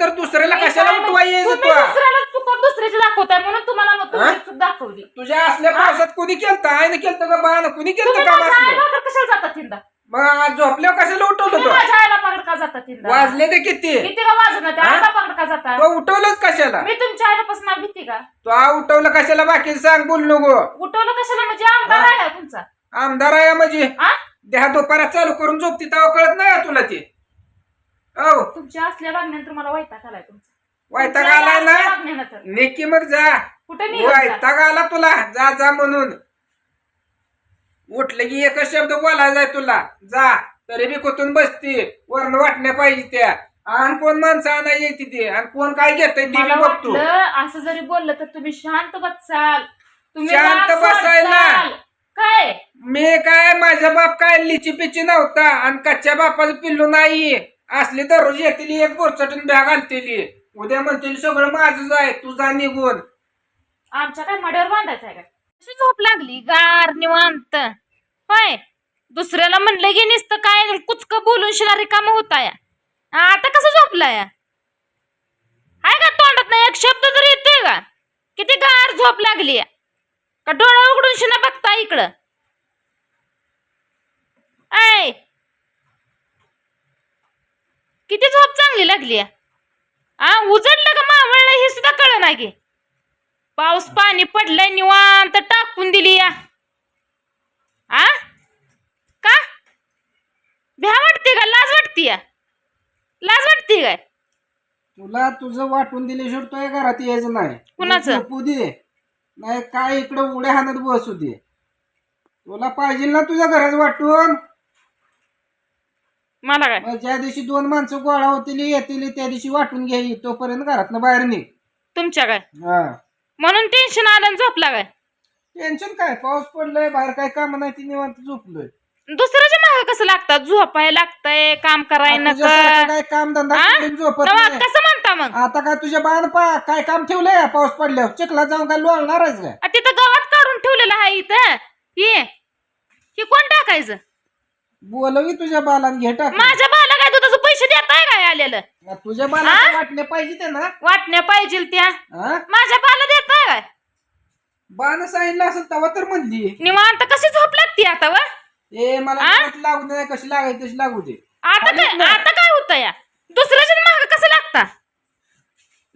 तर दुसऱ्याला कशाला काय उठवा नाही. यायचं तुम्ही तू? दुसऱ्याला चुकून दुसऱ्याची दाखवताय म्हणून तुम्हाला मग? तुमची चूक दाखवली. तुझ्या असल्या पावसात कोणी केलतं? आईने केलतं का बाण कोणी केलतं तुम्ही काम माझ्या असलं? आईला कशाला जाता तिंदा? मग आज झोपल्यावर कशाला उठवलं तुम्ही तो? माझ्या आईला पकड का जाता तिंदा? वाजले ते किती? किती का वाजत ते हा? आईला पकड का जाता? तो उठवलंच कशाला? मी तुमच्या आईला पासून नाव घेते का? तो आ उठवलं कशाला? बाकी सांग बोल नको. उठवलं कशाला? म्हणजे आमदार? आहे तुमचा? आमदार आहे म्हणजे? आ? देहा दुपारात चालू करून झोपती तेव्हा कळत नाही का तुला ते? औ तुमच्या असल्या वागण्यानंतर मला वैताग आलाय तुमचा. वैताग तुमच्या आलाय असल्या ना. नेकी मग जा? कुठे निघत जा? वैताग आला तुला? जा जा म्हणून. उठलं की एकच शब्द बोलायचा जाय तुला. जा तरी बी कुठून बसती? वरण वाटण्या पाहिजे त्या. आणि कोण माणसं आणा येते ते? आणि कोण काय घेतय ते मला बघतो. वाटलं असं जरी बोललं तर तुम्ही शांत बसाल. तुम्ही शांत राग बसायला. सोडसाल. काय? मी काय माझा बाप काय लिची पिची नव्हता? आणि कच्च्या बापाचं पिल्लू नाही. असली दररोज येतील एक बोरचटून बॅग आणतेली. उद्या म्हणतील सगळं माझंच आहे तुझा निघून. आमच्या काय मड्यावर बांधायचं आहे का? कशी झोप लागली? गार निवांत. होय दुसऱ्याला म्हणलं की नुसतं काय कुचक बोलून शिला रिकाम होता या आता कसं झोपला या हाय का तोंडात नाही? एक शब्द तरी येतोय का? किती गार झोप लागली का डोळा उघडून शिना बघता इकडं? ऐ किती झोप चांगली लागली आ उजडलं का मावळलं हे सुद्धा कळ ना की पाऊस पाणी पडलंय निवांत टाकून दिली या. आ? का? भ्या वाटते का? लाज वाटते या. लाज वाटते काय? तुला तुझं वाटून दिले शेवटतोय घरात यायचं नाही. कुणाचं? झोपू दे. नाही काय इकडं उड्या हाणत बसू दे. तुला पाहिजे ना तुझ्या घरात वाटून? मला काय? मग ज्या दिवशी दोन माणसं गोळा होतील येतील त्या दिवशी वाटून घ्याई तोपर्यंत घरातनं बाहेर निघ. तुमच्या काय? हा. म्हणून टेन्शन आलं आणि झोपला काय? टेन्शन काय? पाऊस पडलाय बाहेर काय काम नाही ती निवांत झोपलोय. दुसऱ्याच्या मागे कसं लागतात? झोपाय लागतंय काम कराय नका. तुझ्यासारखं काय काम धंदा आ? सोडून झोपत तेव्हा नाही? कसं म्हणता मग? आता काय तुझ्या बाण पा काय काम ठेवलंय पाऊस पडल्यावर? चिखलात जाऊन काय लोळणार आहेस काय? आ, तिथं गवत काढून ठेवलेलं आहे इथं. ये. हे कोण टाकायचं? बोलवी तुझ्या बालान घे टाक माझ्या बाला काय दुधाचं पैसे देताय काय आलेलं? तुझ्या बाला वाटणे पाहिजे ते ना. वाटण्या पाहिजे त्या. हा? माझ्या बाला देताय काय? बाण सांगितलं असेल तेव्हा तर म्हणली. निवांत कशी झोप लागते आता व? ए मला लागू दे नाही कशी लागायची तशी लागू दे. आता काय. आता काय होतं या दुसऱ्याच्या माग कसं लागता?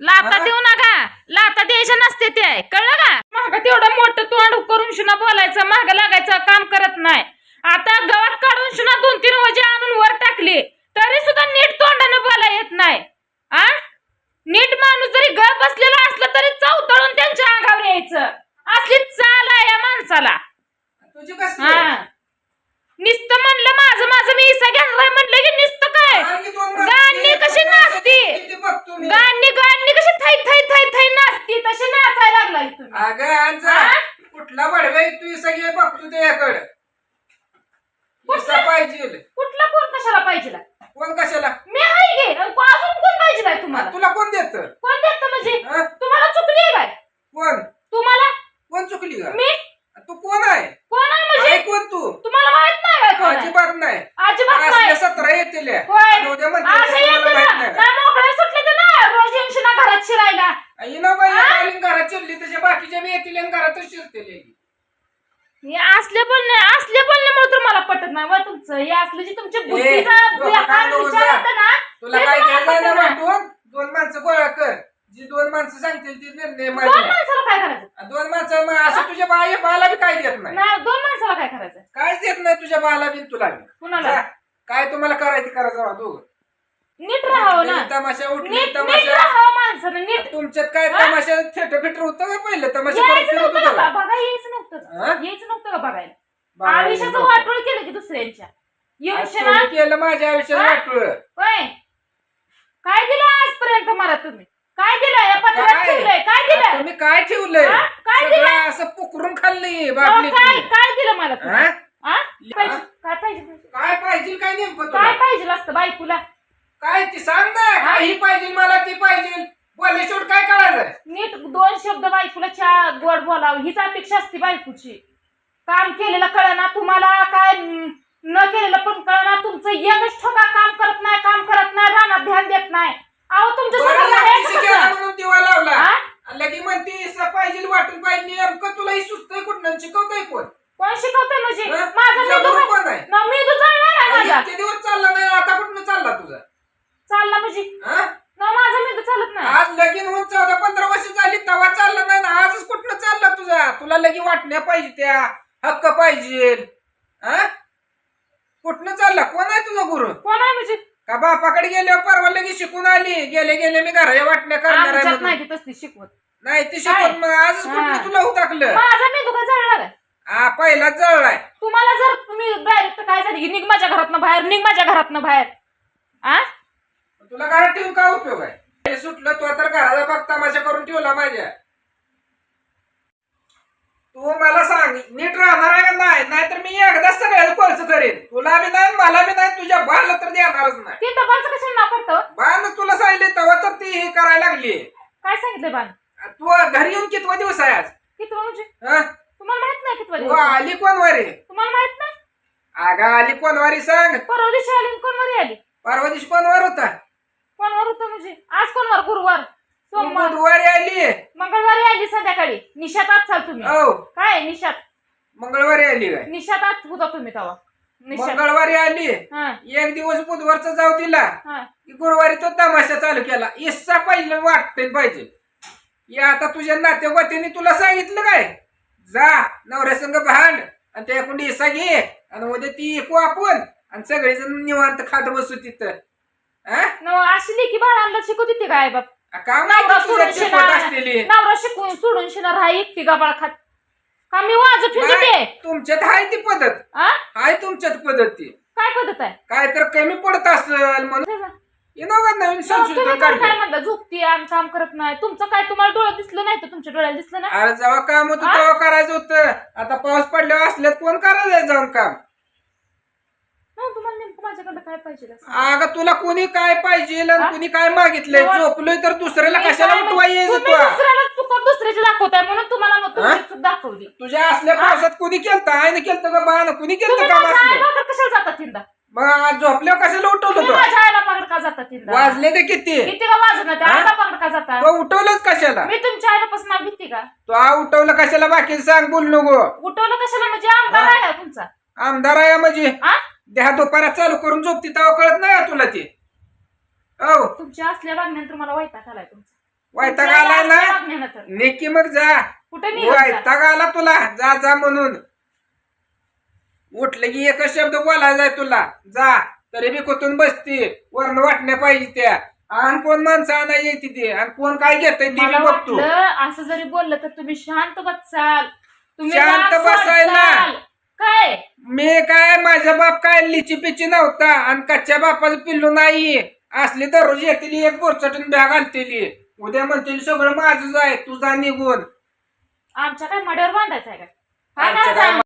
लाता हा? देऊ नका. लाता द्यायच्या नसते ते. कळलं का? माग तेवढं मोठं तोंड करून शुना बोलायचं माग लागायचं काम करत नाही आता गवत काढून शुना दोन तीन वजे आणून वर टाकली तरी सुद्धा नीट तोंडानं बोला येत नाही आ नीट माणूस जरी ग बसलेला असला तरी चौतळून त्यांच्या अंगावर यायचं असली चाल आहे या माणसाला तुझी कसं हा नुसतं म्हणलं माझं माझं मी इसा घेणार म्हणलं की नुसतं काय गाणी कशी नाचती गाणी गाणी कशी थै थै थै थै नाचती तशी नाचायला लागलाय तुम्ही अगं आज जा. कुठला बडवे तू सगळे बघतो त्याकडे कुठला? पाहिजे कुठला कोण कशाला पाहिजे कोण कशाला? मी हाय गे अजून कोण पाहिजे तुम्हाला? तुला कोण देत? कोण देत म्हणजे? तुम्हाला चुकली आहे काय? कोण? तुम्हाला? कोण चुकली का मी? तू कोण आहे? कोण आहे म्हणजे? कोण तू? तुम्हाला माहीत नाही काय कोण? अजिबात नाही. अजिबात नाही. सतरा येतील उद्या म्हणतील असं तुम्हाला येतं माहीत ना नाही काय मोकळे सुटले तर ना रोज येऊन ना घरात शिरायला हिना बाई हा? आलीन घरात चिरली त्याच्या बाकीच्या बी येतील आणि घरातच शिरतील हे असले बोलणे असले बोलण्यामुळे तर मला पटत नाही वा तुमचं हे असले जे तुमच्या बुद्धीचा बेकार काढून विचार ना तुला तेच काय मला नाही. वाटून दोन माणसं गोळा कर. जी दोन माणसं सांगतील ती निर्णय दोन माझे माणसाला काय करायचं? दोन माणसं मग असं तुझ्या बाळा बाला बी काय देत नाही? नाही दोन माणसाला काय करायचं? काहीच देत नाही तुझ्या बाला बी तुला बी. कुणाला? जा. काय तुम्हाला करायचं करा जावा दोघं. नीट राहावं ना. तमाशा उठली नीट तमाशा राहावं माणसानं नीट. तुमच्यात काय हा? तमाशा थिएटर फिटर होतं का पहिलं? तमाशा परत यायचं फिरत नव्हतं होतं का? का बघा यायचं नव्हतं. हा? यायचं नव्हतं का बघायला? आयुष्याचं. वाटोळ केलं की दुसऱ्यांच्या. येऊन आज केलं माझ्या आयुष्यात हा? वाटलं होय. काय दिलं आजपर्यंत मला तुम्ही? काय दिलं? या पत्रात काय? ठेवलंय. काय दिलं? तुम्ही काय ठेवलंय? हा? काय सगळं दिलं? असं पुकरून खाल्लंय अहो, काय? तुम्ही. काय दिलं मला तुम्ही? हा? हा? पाहिजे? काय पाहिजे? काय पाहिजे? काय नेमकं काय तुला पाहिजे असतं बायकोला? काय ती सांग ना. काय ही? पाहिजे मला ती पाहिजे. बोलले शेवट काय करायचंय नीट दोन शब्द बायकोला चा गोड बोलावं. हीच अपेक्षा असते बायकोची. काम केलेलं कळना तुम्हाला. काय न केलं पण कळणार तुमचं एकच ठोका काम करत नाही काम करत नाही रानात ध्यान देत नाही. अहो तुमच्या बरं, सगळ्यांना दिवा लावला. लगे म्हणते इसला पाहिजे वाटून पाहिजे नेमकं तुला ही सुचतंय कुठं शिकवतंय कोण? कोण शिकवते म्हणजे? हा? माझा मेंदू बरोबर आहे. ना, मेंदू चालला नाही माझा? इतके दिवस चालला नाही आता कुठनं चालला तुझा? चालला म्हणजे? हा? ना माझा मेंदू चालत नाही. आज लगीन होऊन चौदा पंधरा वर्ष झाली तेव्हा चालला नाही ना आजच कुठनं चालला तुझा? तुला लगी वाटण्या पाहिजे त्या हक्क पाहिजे. हा कुठनं चालला? कोण आहे तुझा गुरु? कोण आहे म्हणजे? का बापाकडे गेल्यावर परवा लगी शिकून आली? गेले गेले मी घरा वाटण्या करणार आहे आमच्यात म्हणून. नाही ती तसली शिकवत. नाही ती शिकून मग आजच हा. कुठनं तुला होत टाकलं माझा मेंदू काय हा पहिलाच जळलाय. तुम्हाला जर तुम्ही डायरेक्ट काय झाली? की निघ माझ्या घरातनं बाहेर निघ माझ्या घरातनं बाहेर. आ? तुला घरात ठेवून काय उपयोग आहे? हे सुटलं तू तर घराला बघ तमाशा करून ठेवला माझ्या. तू मला सांग नीट राहणार आहे का नाही? नाहीतर मी एकदाच सगळ्याला कोर्स करेन. तुला बी नाही मला बी नाही तुझ्या बाळला तर देणारच नाही. ते तपास कशाला नाव पडतं? बाण तुला सांगितले तेव्हा तर ती हे करायला लागली. काय सांगितलं बाण तू घरी येऊन कितवा दिवस आहे आज? किती म्हणजे? हं? तुम्हाला माहीत नाही किती तू आली कोणवारी? तुम्हाला माहीत नाही? अगं आली कोणवारी सांग. परवा दिवशी आली आणि कोणवारी आली? परवा दिवशी कोणवार होता? कोणवार होतं म्हणजे? आज कोणवार? गुरुवार? तू सोमवार? बुधवारी आली. मंगळवारी आली संध्याकाळी. निशात आत चाल तुम्ही. हो. काय निशात? मंगळवारी आली काय? निशात आत होता तुम्ही तेव्हा. निशात. मंगळवारी आली. हा. एक दिवस बुधवारचा जाऊ दिला. हा. की गुरुवारी तो तमाशा चालू केला. इस्सा पाहिजे वाटते पाहिजे. या आता तुझ्या नातेवातीने तुला सांगितलं काय? जा नवऱ्यासंग भांड. आणि त्याकडून इसा घे. आणि उद्या ती ऐकू आपण. आणि सगळेजण निवांत खात बसू तिथं. हा? न अशी लेखी बाळांना शिकू देते काय बाप? का नवरा सोडून शिना असलेली? नवरा शिकून सोडून शिना राहा एकटी गाबाळ खात. का मी वाज फिरते तुमच्यात आहे ती पद्धत. आ? आहे तुमच्यात पद्धत ती. काय पद्धत आहे? काय तर कमी पडत असेल म्हणून. नवीन तुम्ही संशोधन पण काय काढलं म्हणता? झोपती आणि काम करत नाही. तुमचं काय? तुम्हाला डोळ्यात दिसलं नाही तर तुमच्या डोळ्याला दिसलं नाही? अरे जेव्हा काम होतं? तेव्हा करायचं होतं. आता पाऊस पडल्यावर असल्यात कोण करायचं जाऊन काम? हं, तुम्हाला नेमकं माझ्याकडे काय पाहिजे ते सांगा. अगं तुला कोणी काय पाहिजे आणि? कोणी काय मागितलंय? झोपलोय तर दुसऱ्याला मी कशाला काय उठवा म्हण- यायचं तुम्ही तू? दुसऱ्याला चुकत दुसऱ्याची दाखवताय म्हणून तुम्हाला मग? तुमची चूक दाखवली. तुझ्या असल्या? पावसात कोणी केलं आईने केलं का बाण कोणी केलं तुम्ही काम माझ्या असलं? आईबापाकडे कशाला जातात तिंदा मग आज झोपल्यावर कशाला उठवलं तुम्ही तो? माझ्या आईबापाकडे का जातात तिंदा वाजले ते किती? किती का हा? का तो उठवलंच कशाला? मी तुमच्या आईबापासून नाव घेते का? तो आ उठवलं कशाला? बाकी सांग बोल नको. उठवलं कशाला? म्हणजे आमदार हा? आहे तुमचा. आमदार आहे म्हणजे. आ? देहा दुपारात चालू करून झोपती तेव्हा कळत नाही का तुला ते. हो. तुमच्या असल्या वागण्यानंतर मला वैताग आलाय तुमचा. वैताग तुमच्या आलाय असल्या ना वागण्यानंतर नेकी मग जा. कुठे जा? वैताग आला तुला. जा जा म्हणून. उठलं की एकच शब्द बोलायचा जाय तुला. जा. तरी बी कुठून बसते वरण वाटण्या पाहिजे त्या. आणि कोण माणसं आणायची येते ते. आणि कोण काय घेतय ते मला बघतो. वाटलं असं जरी बोललं तर तुम्ही शांत बसाल. तुम्ही शांत राग बसायला. सोडसाल. मी काय माझा बाप काय लिची पिची नव्हता आणि कच्च्या बापाचं पिल्लू नाही. असली दररोज येतील एक बोरचटून बॅग आणतेली. उद्या म्हणतील सगळं माझंच आहे तुझा निघून. आमच्या काय मड्यावर बांधायचं आहे का? काय आमच्या करायचं काय